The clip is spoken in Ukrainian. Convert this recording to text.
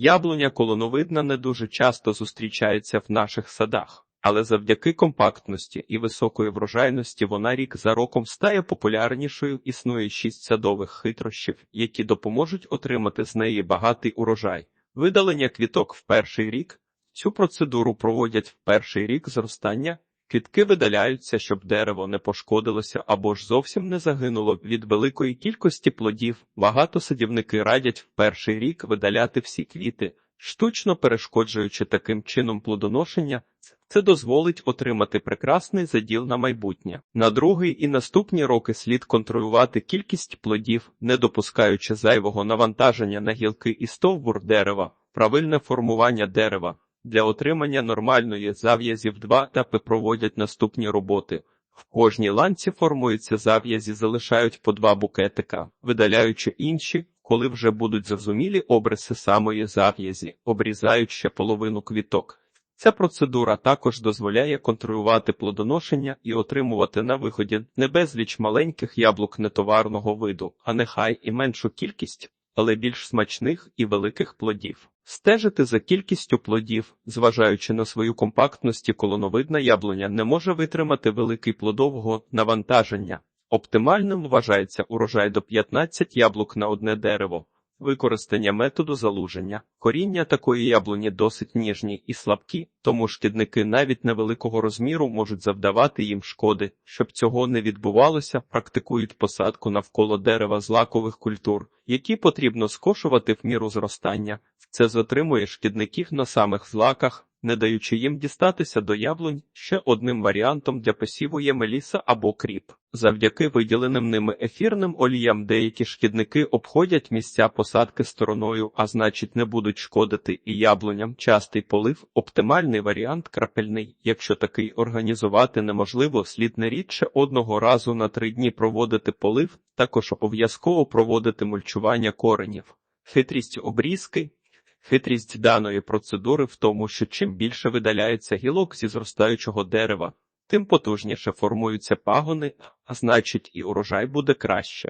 Яблуня колоновидна не дуже часто зустрічається в наших садах, але завдяки компактності і високої врожайності вона рік за роком стає популярнішою. Існує шість садових хитрощів, які допоможуть отримати з неї багатий урожай. Видалення квіток в перший рік. Цю процедуру проводять в перший рік зростання. Квітки видаляються, щоб дерево не пошкодилося або ж зовсім не загинуло від великої кількості плодів. Багато садівники радять в перший рік видаляти всі квіти, штучно перешкоджуючи таким чином плодоношення. Це дозволить отримати прекрасний заділ на майбутнє. На другий і наступні роки слід контролювати кількість плодів, не допускаючи зайвого навантаження на гілки і стовбур дерева, правильне формування дерева. Для отримання нормальної зав'язі в два етапи проводять наступні роботи. В кожній ланці формуються зав'язі, залишають по два букетика, видаляючи інші, коли вже будуть зрозумілі обриси самої зав'язі, обрізають ще половину квіток. Ця процедура також дозволяє контролювати плодоношення і отримувати на виході не безліч маленьких яблук нетоварного виду, а нехай і меншу кількість, але більш смачних і великих плодів. Стежити за кількістю плодів, зважаючи на свою компактність, колоновидна яблуня не може витримати великий плодового навантаження. Оптимальним вважається урожай до 15 яблук на одне дерево. Використання методу залуження. Коріння такої яблуні досить ніжні і слабкі, тому шкідники навіть невеликого розміру можуть завдавати їм шкоди. Щоб цього не відбувалося, практикують посадку навколо дерева злакових культур, які потрібно скошувати в міру зростання. Це затримує шкідників на самих злаках, не даючи їм дістатися до яблунь. Ще одним варіантом для посіву є меліса або кріп. Завдяки виділеним ними ефірним оліям деякі шкідники обходять місця посадки стороною, а значить не будуть шкодити і яблуням. Частий полив оптимальний варіант крапельний. Якщо такий організувати неможливо, слід не рідше одного разу на три дні проводити полив, також обов'язково проводити мульчування коренів. Хитрість обрізки. Хитрість даної процедури в тому, що чим більше видаляється гілок зі зростаючого дерева, тим потужніше формуються пагони, а значить і урожай буде краще.